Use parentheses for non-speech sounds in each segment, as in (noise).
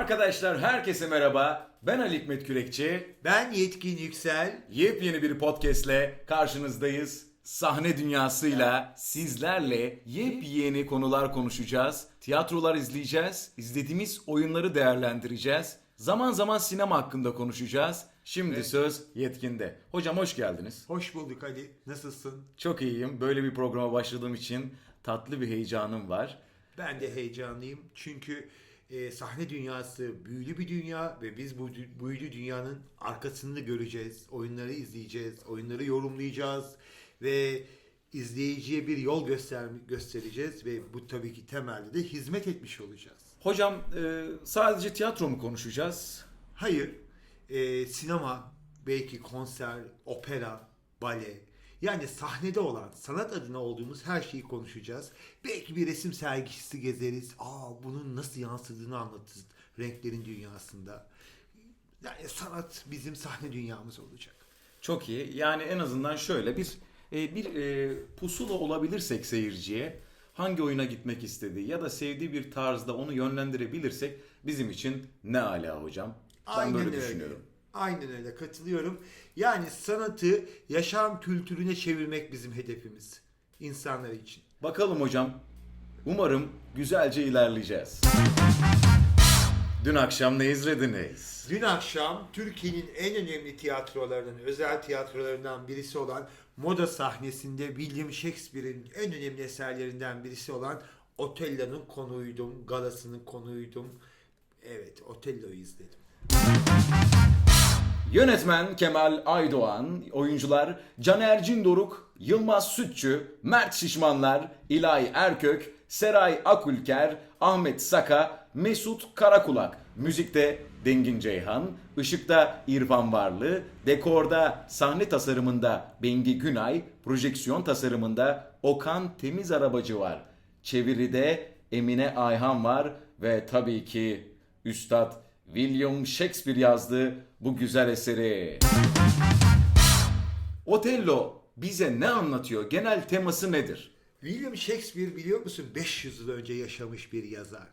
Arkadaşlar herkese merhaba. Ben Ali Hikmet Kürekçi. Ben Yetkin Yüksel. Yepyeni bir podcastle karşınızdayız. Sahne dünyasıyla sizlerle yepyeni konular konuşacağız. Tiyatrolar izleyeceğiz. İzlediğimiz oyunları değerlendireceğiz. Zaman zaman sinema hakkında konuşacağız. Şimdi söz Yetkin'de. Hocam hoş geldiniz. Hoş bulduk Ali. Nasılsın? Çok iyiyim. Böyle bir programa başladığım için tatlı bir heyecanım var. Ben de heyecanlıyım. Çünkü e, sahne dünyası büyülü bir dünya ve biz bu büyülü dünyanın arkasını göreceğiz. Oyunları izleyeceğiz. Oyunları yorumlayacağız. Ve izleyiciye bir yol göster göstereceğiz. Ve bu tabii ki temelde de hizmet etmiş olacağız. Hocam e, sadece tiyatro mu konuşacağız? Hayır, e, sinema, belki konser, opera, bale, yani sahnede olan, sanat adına olduğumuz her şeyi konuşacağız. Belki bir resim sergisi gezeriz. Aa bunun nasıl yansıdığını anlatırız renklerin dünyasında. Yani sanat bizim sahne dünyamız olacak. Çok iyi. Yani en azından şöyle bir e, bir e, pusula olabilirsek seyirciye hangi oyuna gitmek istediği ya da sevdiği bir tarzda onu yönlendirebilirsek bizim için ne ala hocam. Ben böyle düşünüyorum. Aynen öyle katılıyorum. Yani sanatı yaşam kültürüne çevirmek bizim hedefimiz insanlar için. Bakalım hocam. Umarım güzelce ilerleyeceğiz. Dün akşam ne izlediniz? Dün akşam Türkiye'nin en önemli tiyatrolarının, özel tiyatrolarından birisi olan Moda sahnesinde William Shakespeare'in en önemli eserlerinden birisi olan Otello'nun konuğuydum, galasının konuğuydum. Evet, Otello'yu izledim. Yönetmen Kemal Aydoğan, oyuncular Caner Cindoruk, Yılmaz Sütçü, Mert Şişmanlar, İlay Erkök, Seray Akulker, Ahmet Saka, Mesut Karakulak. Müzikte Dengin Ceyhan, ışıkta İrfan Varlı, dekorda sahne tasarımında Bengi Günay, projeksiyon tasarımında Okan Temiz Arabacı var. Çeviride Emine Ayhan var ve tabii ki Üstad William Shakespeare yazdı bu güzel eseri. Otello bize ne anlatıyor? Genel teması nedir? William Shakespeare biliyor musun 500 yıl önce yaşamış bir yazar.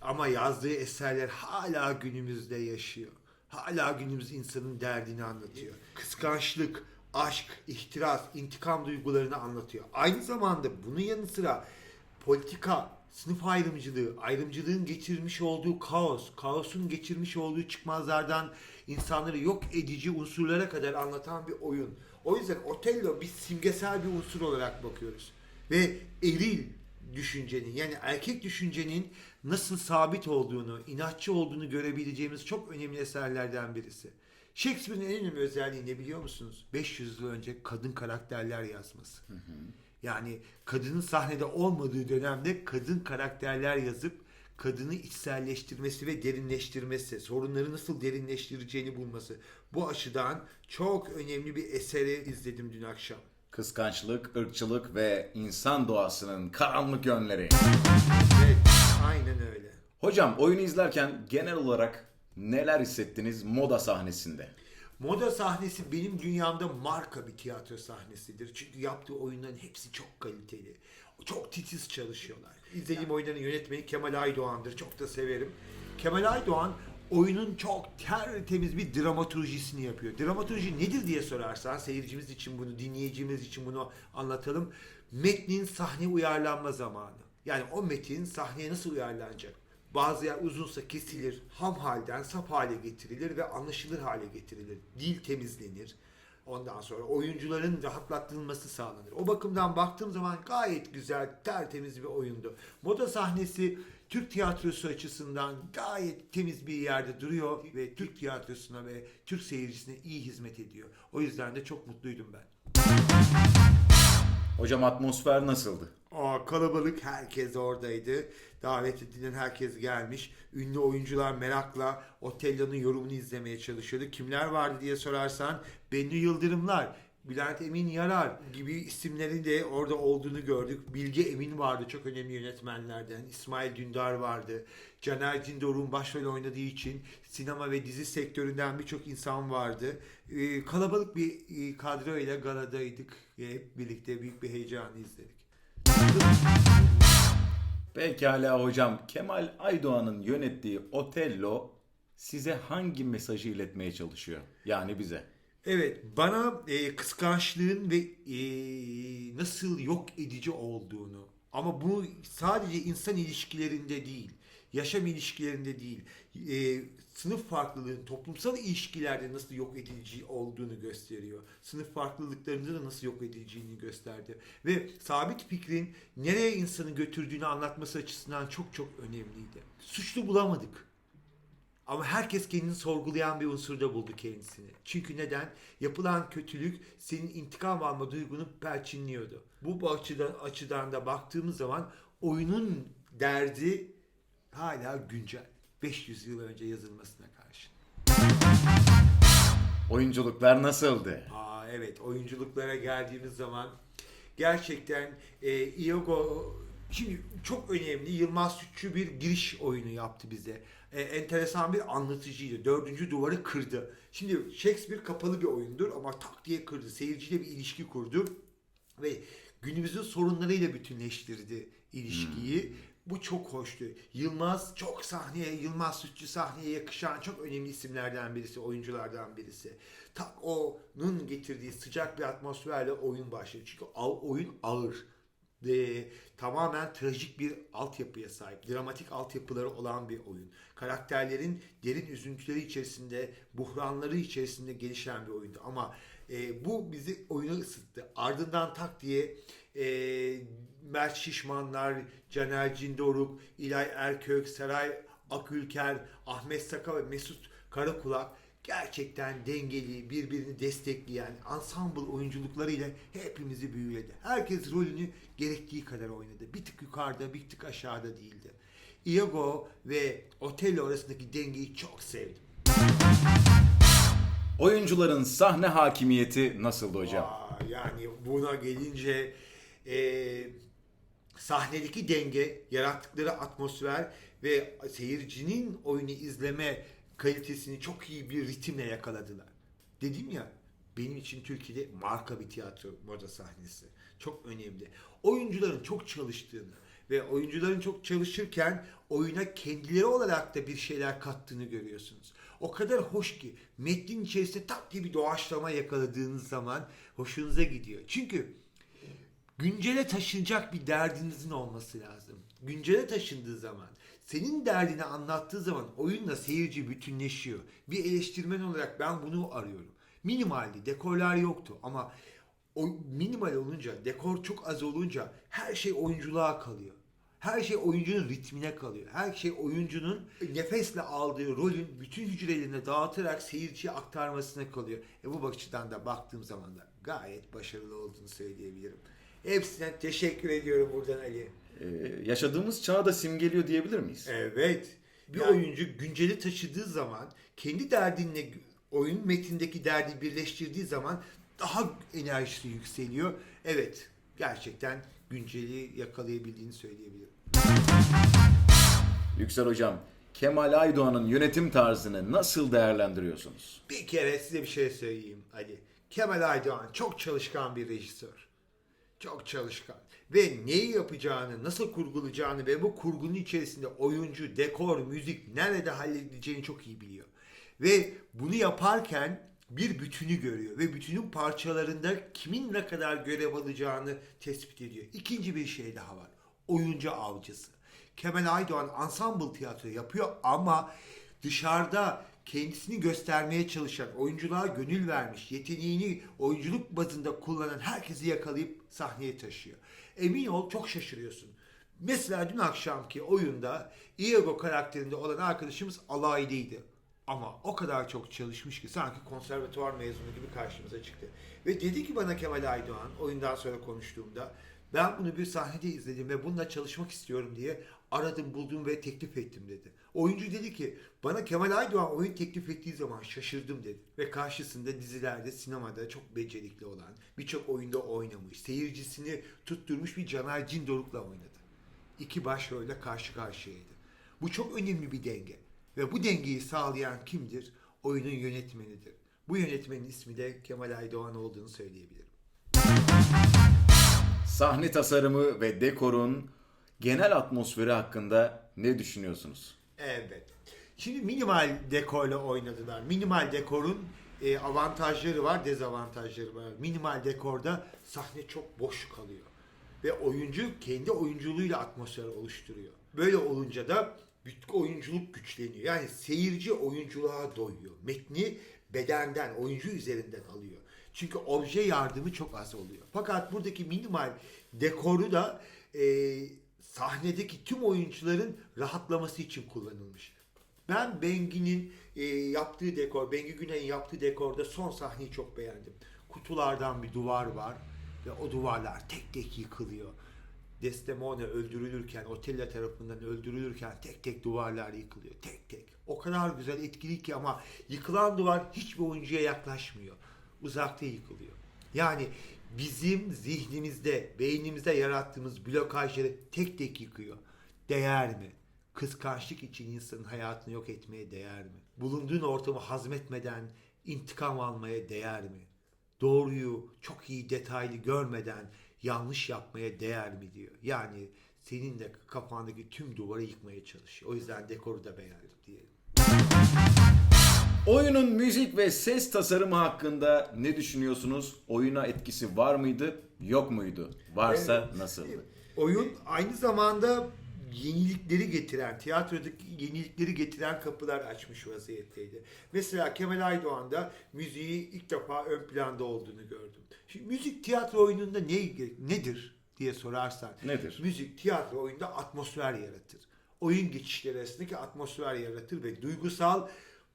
Ama yazdığı eserler hala günümüzde yaşıyor. Hala günümüz insanın derdini anlatıyor. Kıskançlık, aşk, ihtiras, intikam duygularını anlatıyor. Aynı zamanda bunun yanı sıra politika, sınıf ayrımcılığı, ayrımcılığın getirmiş olduğu kaos, kaosun getirmiş olduğu çıkmazlardan insanları yok edici unsurlara kadar anlatan bir oyun. O yüzden Otello biz simgesel bir unsur olarak bakıyoruz. Ve eril düşüncenin yani erkek düşüncenin nasıl sabit olduğunu, inatçı olduğunu görebileceğimiz çok önemli eserlerden birisi. Shakespeare'in en önemli özelliği ne biliyor musunuz? 500 yıl önce kadın karakterler yazması. Yani kadının sahnede olmadığı dönemde kadın karakterler yazıp kadını içselleştirmesi ve derinleştirmesi, sorunları nasıl derinleştireceğini bulması. Bu açıdan çok önemli bir eseri izledim dün akşam. Kıskançlık, ırkçılık ve insan doğasının karanlık yönleri. Evet, aynen öyle. Hocam oyunu izlerken genel olarak neler hissettiniz moda sahnesinde? Moda sahnesi benim dünyamda marka bir tiyatro sahnesidir. Çünkü yaptığı oyunların hepsi çok kaliteli. Çok titiz çalışıyorlar. İzlediğim oyunların yönetmeni Kemal Aydoğan'dır. Çok da severim. Kemal Aydoğan oyunun çok tertemiz bir dramaturjisini yapıyor. Dramaturji nedir diye sorarsan seyircimiz için bunu, dinleyicimiz için bunu anlatalım. Metnin sahne uyarlanma zamanı. Yani o metin sahneye nasıl uyarlanacak? Bazı yer uzunsa kesilir, ham halden sap hale getirilir ve anlaşılır hale getirilir. Dil temizlenir. Ondan sonra oyuncuların rahatlatılması sağlanır. O bakımdan baktığım zaman gayet güzel, tertemiz bir oyundu. Moda sahnesi Türk tiyatrosu açısından gayet temiz bir yerde duruyor ve Türk tiyatrosuna ve Türk seyircisine iyi hizmet ediyor. O yüzden de çok mutluydum ben. Hocam atmosfer nasıldı? Aa, kalabalık herkes oradaydı. Davet edilen herkes gelmiş. Ünlü oyuncular merakla Otello'nun yorumunu izlemeye çalışıyordu. Kimler vardı diye sorarsan Bennu Yıldırımlar, Bülent Emin Yarar gibi isimlerin de orada olduğunu gördük. Bilge Emin vardı çok önemli yönetmenlerden. İsmail Dündar vardı. Caner Cindoruk'un başrol oynadığı için sinema ve dizi sektöründen birçok insan vardı. Ee, kalabalık bir e, kadro ile galadaydık hep birlikte büyük bir heyecanı izledik. Pekala hocam. Kemal Aydoğan'ın yönettiği Otello size hangi mesajı iletmeye çalışıyor? Yani bize. Evet, bana e, kıskançlığın ve e, nasıl yok edici olduğunu ama bu sadece insan ilişkilerinde değil, yaşam ilişkilerinde değil, e, sınıf farklılığın toplumsal ilişkilerde nasıl yok edici olduğunu gösteriyor. Sınıf farklılıklarında da nasıl yok edileceğini gösterdi. Ve sabit fikrin nereye insanı götürdüğünü anlatması açısından çok çok önemliydi. Suçlu bulamadık. Ama herkes kendini sorgulayan bir unsurda buldu kendisini. Çünkü neden? Yapılan kötülük senin intikam alma duygunu perçinliyordu. Bu açıdan, açıdan da baktığımız zaman oyunun derdi hala güncel. 500 yıl önce yazılmasına karşı. Oyunculuklar nasıldı? Aa evet oyunculuklara geldiğimiz zaman gerçekten e, Iago şimdi çok önemli Yılmaz Sütçü bir giriş oyunu yaptı bize. E, enteresan bir anlatıcıydı. Dördüncü duvarı kırdı. Şimdi Shakespeare kapalı bir oyundur ama tak diye kırdı. Seyirciyle bir ilişki kurdu ve günümüzün sorunlarıyla bütünleştirdi ilişkiyi. Bu çok hoştu. Yılmaz çok sahneye, Yılmaz Sütçü sahneye yakışan çok önemli isimlerden birisi, oyunculardan birisi. Tak onun getirdiği sıcak bir atmosferle oyun başladı. Çünkü oyun ağır. Ve tamamen trajik bir altyapıya sahip, dramatik altyapıları olan bir oyun. Karakterlerin derin üzüntüleri içerisinde, buhranları içerisinde gelişen bir oyundu. Ama e, bu bizi oyunu ısıttı. Ardından tak diye e, Mert Şişmanlar, Caner Cindoruk, İlay Erkök, Seray Akülker, Ahmet Saka ve Mesut Karakulak gerçekten dengeli, birbirini destekleyen ensemble oyunculuklarıyla hepimizi büyüledi. Herkes rolünü gerektiği kadar oynadı. Bir tık yukarıda, bir tık aşağıda değildi. Iago ve Otello arasındaki dengeyi çok sevdim. Oyuncuların sahne hakimiyeti nasıldı hocam? Aa, yani buna gelince e, sahnedeki denge, yarattıkları atmosfer ve seyircinin oyunu izleme kalitesini çok iyi bir ritimle yakaladılar. Dedim ya benim için Türkiye'de marka bir tiyatro moda sahnesi. Çok önemli. Oyuncuların çok çalıştığını ve oyuncuların çok çalışırken oyuna kendileri olarak da bir şeyler kattığını görüyorsunuz. O kadar hoş ki metnin içerisinde tak diye bir doğaçlama yakaladığınız zaman hoşunuza gidiyor. Çünkü güncele taşınacak bir derdinizin olması lazım. Güncele taşındığı zaman, senin derdini anlattığı zaman oyunla seyirci bütünleşiyor. Bir eleştirmen olarak ben bunu arıyorum. Minimaldi, dekorlar yoktu ama o minimal olunca, dekor çok az olunca her şey oyunculuğa kalıyor. Her şey oyuncunun ritmine kalıyor. Her şey oyuncunun nefesle aldığı rolün bütün hücrelerine dağıtarak seyirciye aktarmasına kalıyor. E bu açıdan da baktığım zaman da gayet başarılı olduğunu söyleyebilirim. Hepsine teşekkür ediyorum buradan Ali. Ee, yaşadığımız çağı da simgeliyor diyebilir miyiz? Evet. Bir Yani- oyuncu günceli taşıdığı zaman kendi derdinle oyun metindeki derdi birleştirdiği zaman daha enerjisi yükseliyor. Evet. Gerçekten günceli yakalayabildiğini söyleyebilirim. Yüksel hocam, Kemal Aydoğan'ın yönetim tarzını nasıl değerlendiriyorsunuz? Bir kere size bir şey söyleyeyim Ali. Kemal Aydoğan çok çalışkan bir rejisör. Çok çalışkan. Ve neyi yapacağını, nasıl kurgulayacağını ve bu kurgunun içerisinde oyuncu, dekor, müzik nerede halledileceğini çok iyi biliyor. Ve bunu yaparken bir bütünü görüyor ve bütünün parçalarında kimin ne kadar görev alacağını tespit ediyor. İkinci bir şey daha var. Oyuncu avcısı. Kemal Aydoğan ensemble tiyatro yapıyor ama dışarıda kendisini göstermeye çalışan, oyunculuğa gönül vermiş, yeteneğini oyunculuk bazında kullanan herkesi yakalayıp sahneye taşıyor. Emin ol çok şaşırıyorsun. Mesela dün akşamki oyunda Iago karakterinde olan arkadaşımız alaylıydı. Ama o kadar çok çalışmış ki sanki konservatuvar mezunu gibi karşımıza çıktı. Ve dedi ki bana Kemal Aydoğan oyundan sonra konuştuğumda ben bunu bir sahnede izledim ve bununla çalışmak istiyorum diye aradım buldum ve teklif ettim dedi. Oyuncu dedi ki bana Kemal Aydoğan oyun teklif ettiği zaman şaşırdım dedi. Ve karşısında dizilerde sinemada çok becerikli olan birçok oyunda oynamış seyircisini tutturmuş bir Caner Cindoruk'la oynadı. İki başrolle karşı karşıyaydı. Bu çok önemli bir denge. Ve bu dengeyi sağlayan kimdir? Oyunun yönetmenidir. Bu yönetmenin ismi de Kemal Aydoğan olduğunu söyleyebilirim. Sahne tasarımı ve dekorun Genel atmosferi hakkında ne düşünüyorsunuz? Evet. Şimdi minimal dekorla oynadılar. Minimal dekorun e, avantajları var, dezavantajları var. Minimal dekorda sahne çok boş kalıyor. Ve oyuncu kendi oyunculuğuyla atmosfer oluşturuyor. Böyle olunca da bütün oyunculuk güçleniyor. Yani seyirci oyunculuğa doyuyor. Metni bedenden, oyuncu üzerinden alıyor. Çünkü obje yardımı çok az oluyor. Fakat buradaki minimal dekoru da e, sahnedeki tüm oyuncuların rahatlaması için kullanılmış. Ben Bengi'nin e, yaptığı dekor, Bengi Güney'in yaptığı dekorda son sahneyi çok beğendim. Kutulardan bir duvar var ve o duvarlar tek tek yıkılıyor. Desdemona öldürülürken, Otella tarafından öldürülürken tek tek duvarlar yıkılıyor. Tek tek. O kadar güzel etkili ki ama yıkılan duvar hiçbir oyuncuya yaklaşmıyor. Uzakta yıkılıyor. Yani bizim zihnimizde, beynimizde yarattığımız blokajları tek tek yıkıyor. Değer mi? Kıskançlık için insanın hayatını yok etmeye değer mi? Bulunduğun ortamı hazmetmeden intikam almaya değer mi? Doğruyu çok iyi detaylı görmeden yanlış yapmaya değer mi diyor. Yani senin de kafandaki tüm duvarı yıkmaya çalışıyor. O yüzden dekoru da beğendim diyelim. Oyunun müzik ve ses tasarımı hakkında ne düşünüyorsunuz? Oyuna etkisi var mıydı, yok muydu? Varsa nasıldı? Oyun aynı zamanda yenilikleri getiren, tiyatrodaki yenilikleri getiren kapılar açmış vaziyetteydi. Mesela Kemal Aydoğan'da müziği ilk defa ön planda olduğunu gördüm. Şimdi müzik tiyatro oyununda ne, nedir diye sorarsan. Nedir? Müzik tiyatro oyunda atmosfer yaratır. Oyun geçişleri arasındaki atmosfer yaratır ve duygusal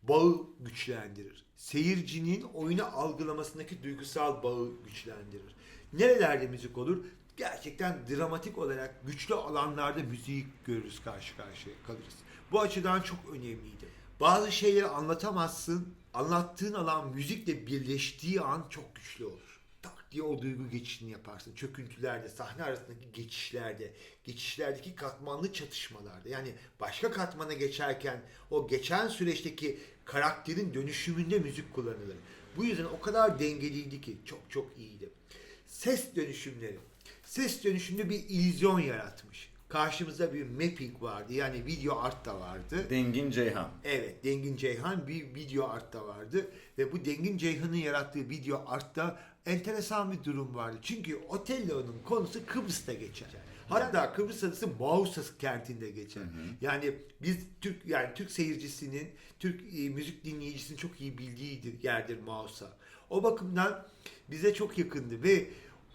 bağı güçlendirir. Seyircinin oyunu algılamasındaki duygusal bağı güçlendirir. Nerelerde müzik olur? Gerçekten dramatik olarak güçlü alanlarda müziği görürüz karşı karşıya kalırız. Bu açıdan çok önemliydi. Bazı şeyleri anlatamazsın. Anlattığın alan müzikle birleştiği an çok güçlü olur. Tak diye o duygu geçişini yaparsın. Çöküntülerde, sahne arasındaki geçişlerde, geçişlerdeki katmanlı çatışmalarda. Yani başka katmana geçerken o geçen süreçteki karakterin dönüşümünde müzik kullanılır. Bu yüzden o kadar dengeliydi ki çok çok iyiydi. Ses dönüşümleri. Ses dönüşümünde bir illüzyon yaratmış. Karşımızda bir mapping vardı. Yani video art da vardı. Dengin Ceyhan. Evet, Dengin Ceyhan bir video artta vardı ve bu Dengin Ceyhan'ın yarattığı video artta enteresan bir durum vardı. Çünkü Otello'nun konusu Kıbrıs'ta geçer. Hatta Kıbrıs adası Mausas kentinde geçer. Yani biz Türk yani Türk seyircisinin, Türk e, müzik dinleyicisinin çok iyi bildiği yerdir Mausa. O bakımdan bize çok yakındı ve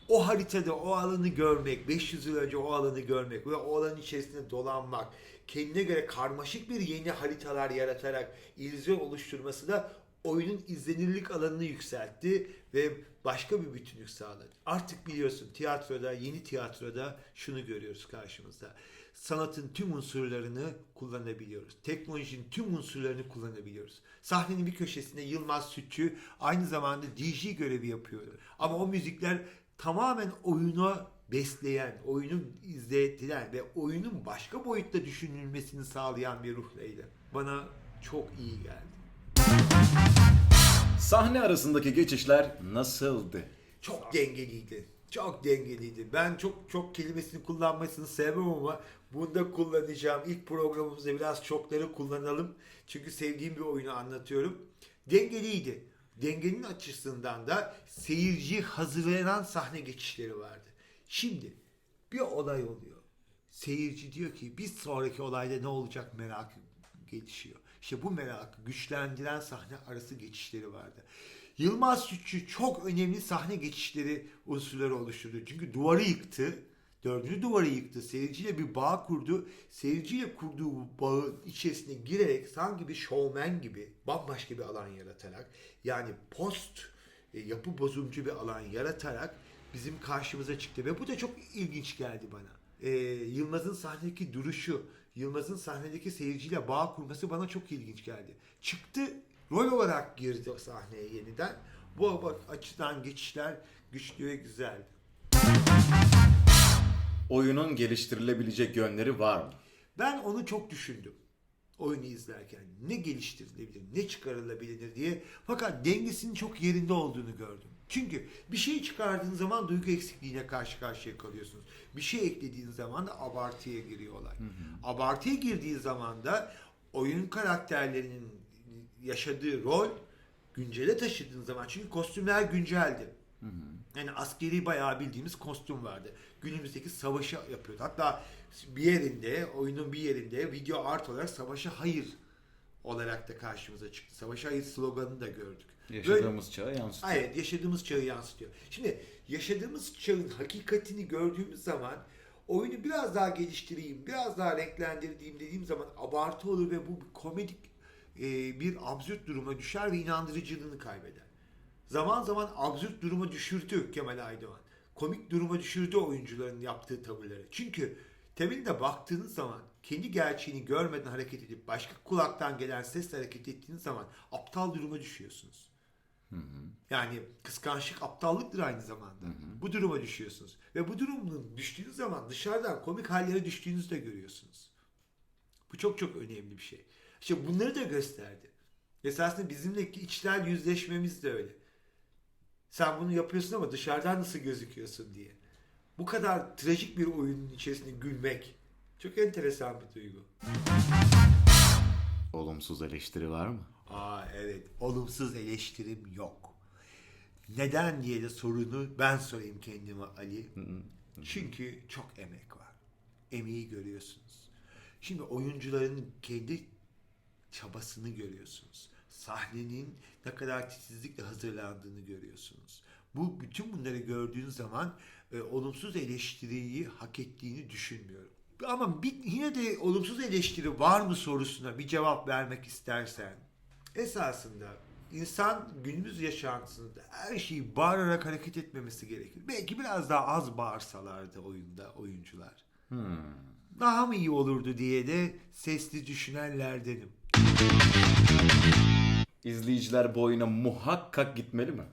o haritada o alanı görmek, 500 yıl önce o alanı görmek ve o alanın içerisinde dolanmak, kendine göre karmaşık bir yeni haritalar yaratarak illüzyon oluşturması da oyunun izlenirlik alanını yükseltti ve başka bir bütünlük sağladı. Artık biliyorsun tiyatroda, yeni tiyatroda şunu görüyoruz karşımızda. Sanatın tüm unsurlarını kullanabiliyoruz. Teknolojinin tüm unsurlarını kullanabiliyoruz. Sahnenin bir köşesinde Yılmaz Sütçü aynı zamanda DJ görevi yapıyor. Ama o müzikler tamamen oyunu besleyen, oyunu izletilen ve oyunun başka boyutta düşünülmesini sağlayan bir ruhlaydı. Bana çok iyi geldi. Sahne arasındaki geçişler nasıldı? Çok dengeliydi. Çok dengeliydi. Ben çok çok kelimesini kullanmasını sevmem ama bunda kullanacağım. İlk programımızda biraz çokları kullanalım. Çünkü sevdiğim bir oyunu anlatıyorum. Dengeliydi. Dengenin açısından da seyirci hazırlanan sahne geçişleri vardı. Şimdi bir olay oluyor. Seyirci diyor ki bir sonraki olayda ne olacak merakı gelişiyor. İşte bu merakı güçlendiren sahne arası geçişleri vardı. Yılmaz Sütçü çok önemli sahne geçişleri unsurları oluşturdu. Çünkü duvarı yıktı. Dördüncü duvarı yıktı. Seyirciyle bir bağ kurdu. Seyirciyle kurduğu bağın içerisine girerek sanki bir şovmen gibi bambaşka bir alan yaratarak yani post e, yapı bozumcu bir alan yaratarak bizim karşımıza çıktı. Ve bu da çok ilginç geldi bana. E, Yılmaz'ın sahnedeki duruşu, Yılmaz'ın sahnedeki seyirciyle bağ kurması bana çok ilginç geldi. Çıktı, rol olarak girdi sahneye yeniden. Bu açıdan geçişler güçlü ve güzeldi. Oyunun geliştirilebilecek yönleri var mı? Ben onu çok düşündüm. oyunu izlerken. Ne geliştirilebilir, ne çıkarılabilir diye. Fakat dengesinin çok yerinde olduğunu gördüm. Çünkü bir şey çıkardığın zaman duygu eksikliğine karşı karşıya kalıyorsunuz. Bir şey eklediğin zaman da abartıya giriyorlar. Abartıya girdiği zaman da oyun karakterlerinin yaşadığı rol güncele taşıdığın zaman çünkü kostümler günceldi. Yani askeri bayağı bildiğimiz kostüm vardı. Günümüzdeki savaşı yapıyordu. Hatta bir yerinde, oyunun bir yerinde video art olarak savaşa hayır olarak da karşımıza çıktı. Savaşa hayır sloganını da gördük. Böyle- Yaşadığımız çağa yansıtıyor. Evet, yaşadığımız çağı yansıtıyor. Şimdi yaşadığımız çağın hakikatini gördüğümüz zaman oyunu biraz daha geliştireyim, biraz daha renklendireyim dediğim zaman abartı olur ve bu komedik e, bir absürt duruma düşer ve inandırıcılığını kaybeder. Zaman zaman absürt duruma düşürdü Kemal Aydoğan. Komik duruma düşürdü oyuncuların yaptığı tavırları. Çünkü temelinde baktığınız zaman kendi gerçeğini görmeden hareket edip başka kulaktan gelen sesle hareket ettiğiniz zaman aptal duruma düşüyorsunuz. Yani kıskançlık aptallıktır aynı zamanda. Bu duruma düşüyorsunuz. Ve bu durumun düştüğünüz zaman dışarıdan komik hallere düştüğünüzü de görüyorsunuz. Bu çok çok önemli bir şey. İşte bunları da gösterdi. Esasında bizimle içler yüzleşmemiz de öyle. Sen bunu yapıyorsun ama dışarıdan nasıl gözüküyorsun diye. Bu kadar trajik bir oyunun içerisinde gülmek çok enteresan bir duygu. Olumsuz eleştiri var mı? Aa evet. Olumsuz eleştirim yok. Neden diye de sorunu ben sorayım kendime Ali. Çünkü çok emek var. Emeği görüyorsunuz. Şimdi oyuncuların kendi çabasını görüyorsunuz. Sahnenin ne kadar titizlikle hazırlandığını görüyorsunuz. Bu bütün bunları gördüğün zaman e, olumsuz eleştiriyi hak ettiğini düşünmüyorum. Ama bir, yine de olumsuz eleştiri var mı sorusuna bir cevap vermek istersen esasında insan günümüz yaşantısında her şeyi bağırarak hareket etmemesi gerekir. Belki biraz daha az bağırsalardı oyunda oyuncular. Daha mı iyi olurdu diye de sesli düşünenlerdenim. İzleyiciler bu oyuna muhakkak gitmeli mi?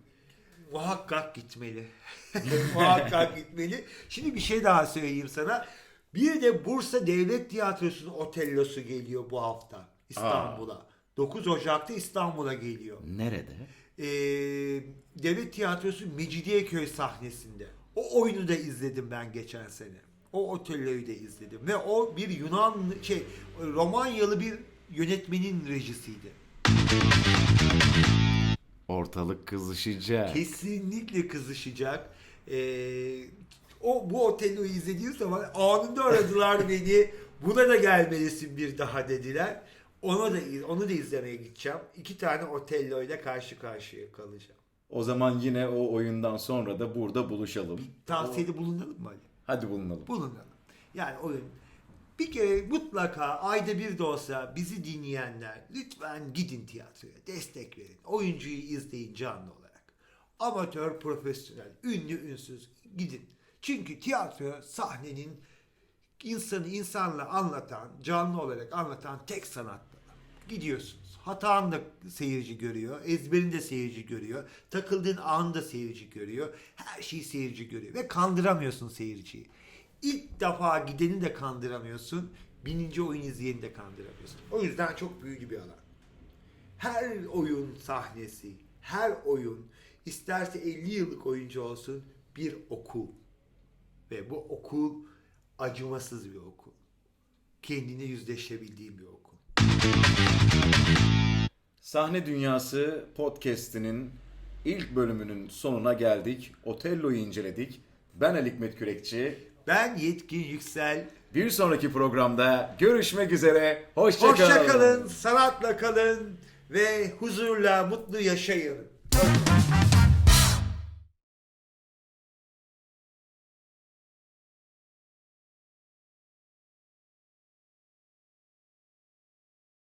Muhakkak gitmeli. (laughs) Muhakkak gitmeli. Şimdi bir şey daha söyleyeyim sana. Bir de Bursa Devlet Tiyatrosu'nun Otello'su geliyor bu hafta İstanbul'a. 9 Ocak'ta İstanbul'a geliyor. Nerede? Ee, Devlet Tiyatrosu Mecidiyeköy sahnesinde. O oyunu da izledim ben geçen sene. O Otello'yu da izledim. Ve o bir Yunan şey Romanyalı bir yönetmenin rejisiydi. Ortalık kızışacak. Kesinlikle kızışacak. Ee, o bu Otello'yu izlediğim zaman anında aradılar (laughs) beni. Buna da gelmelisin bir daha dediler. Ona da onu da izlemeye gideceğim. İki tane Otello ile karşı karşıya kalacağım. O zaman yine o oyundan sonra da burada buluşalım. Tavsiyede bulunalım mı Ali? Hadi bulunalım. Bulunalım. Yani oyun bir kere mutlaka ayda bir de olsa bizi dinleyenler lütfen gidin tiyatroya destek verin. Oyuncuyu izleyin canlı olarak. Amatör, profesyonel, ünlü, ünsüz gidin. Çünkü tiyatro sahnenin insanı insanla anlatan, canlı olarak anlatan tek sanat. Gidiyorsunuz. Hatanı da seyirci görüyor. Ezberini de seyirci görüyor. Takıldığın anı da seyirci görüyor. Her şeyi seyirci görüyor. Ve kandıramıyorsun seyirciyi. İlk defa gideni de kandıramıyorsun. Bininci oyun izleyeni de kandıramıyorsun. O yüzden çok büyülü bir alan. Her oyun sahnesi, her oyun isterse 50 yıllık oyuncu olsun bir okul. Ve bu okul acımasız bir okul. Kendine yüzleşebildiğin bir okul. Sahne Dünyası podcast'inin ilk bölümünün sonuna geldik. Otello'yu inceledik. Ben Ali Hikmet Kürekçi. Ben Yetkin Yüksel. Bir sonraki programda görüşmek üzere. Hoşçakalın. Hoşça kalın, sanatla kalın ve huzurla mutlu yaşayın.